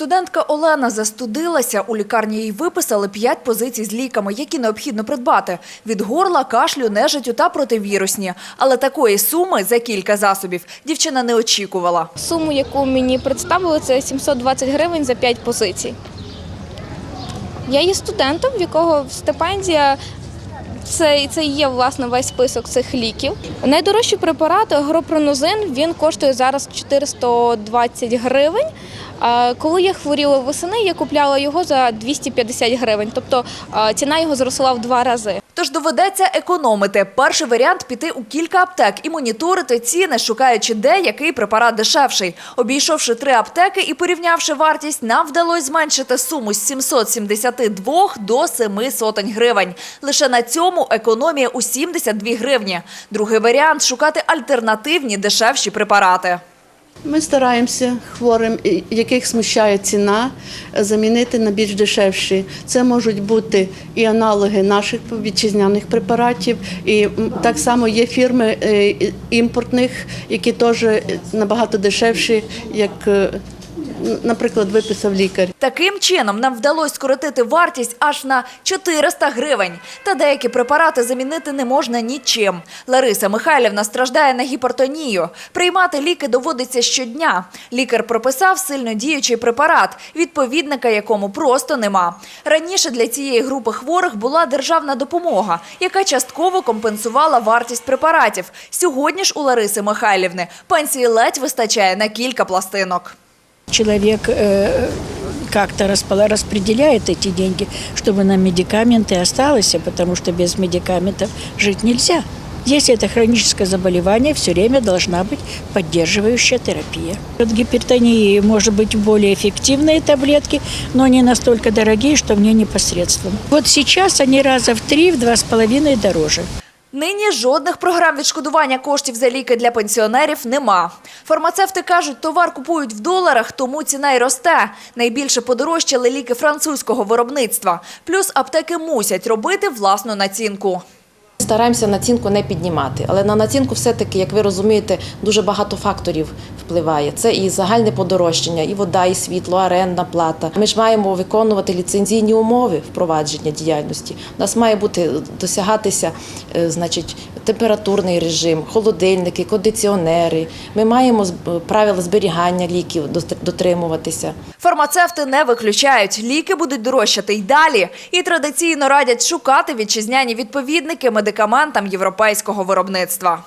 Студентка Олена застудилася. У лікарні їй виписали п'ять позицій з ліками, які необхідно придбати – від горла, кашлю, нежиттю та противірусні. Але такої суми за кілька засобів дівчина не очікувала. Суму, яку мені представили, це 720 гривень за 5 позицій. Я є студентом, в якого стипендія. Це, це є власне весь список цих ліків. Найдорожчий препарат гропронозин він коштує зараз 420 гривень. Коли я хворіла восени, я купляла його за 250 гривень. Тобто ціна його зросла в два рази. Тож доведеться економити. Перший варіант – піти у кілька аптек і моніторити ціни, шукаючи, де який препарат дешевший. Обійшовши три аптеки і порівнявши вартість, нам вдалося зменшити суму з 772 до 7 сотень гривень. Лише на цьому економія у 72 гривні. Другий варіант – шукати альтернативні дешевші препарати. Ми стараємося хворим, яких смущає ціна, е, замінити на більш дешевші. Це можуть бути і аналоги наших вітчизняних препаратів, і так само є фірми е, імпортних, які теж е, набагато дешевші, як, наприклад, виписав лікар. Таким чином нам вдалося скоротити вартість аж на 400 гривень. Та деякі препарати замінити не можна нічим. Лариса Михайлівна страждає на гіпертонію. Приймати ліки доводиться щодня. Лікар прописав сильно діючий препарат, відповідника якому просто нема. Раніше для цієї групи хворих була державна допомога, яка частково компенсувала вартість препаратів. Сьогодні ж у Лариси Михайлівни пенсії ледь вистачає на кілька пластинок. Человек э, как-то распределяет эти деньги, чтобы на медикаменты осталось, а потому что без медикаментов жить нельзя. Если это хроническое заболевание, все время должна быть поддерживающая терапия. От гипертонии может быть более эффективные таблетки, но не настолько дорогие, что мне непосредственно. Вот сейчас они раза в три, в два с половиной дороже. Нині жодних програм відшкодування коштів за ліки для пенсіонерів нема. Фармацевти кажуть, товар купують в доларах, тому ціна й росте. Найбільше подорожчали ліки французького виробництва. Плюс аптеки мусять робити власну націнку. Стараємося націнку не піднімати, але на націнку все-таки, як ви розумієте, дуже багато факторів впливає. Це і загальне подорожчання, і вода, і світло, орендна плата. Ми ж маємо виконувати ліцензійні умови впровадження діяльності. У нас має бути досягатися, е, значить, температурний режим, холодильники, кондиціонери. Ми маємо з- правила зберігання ліків дотримуватися. Фармацевти не виключають, ліки будуть дорожчати й далі. І традиційно радять шукати вітчизняні відповідники медикаментам європейського виробництва.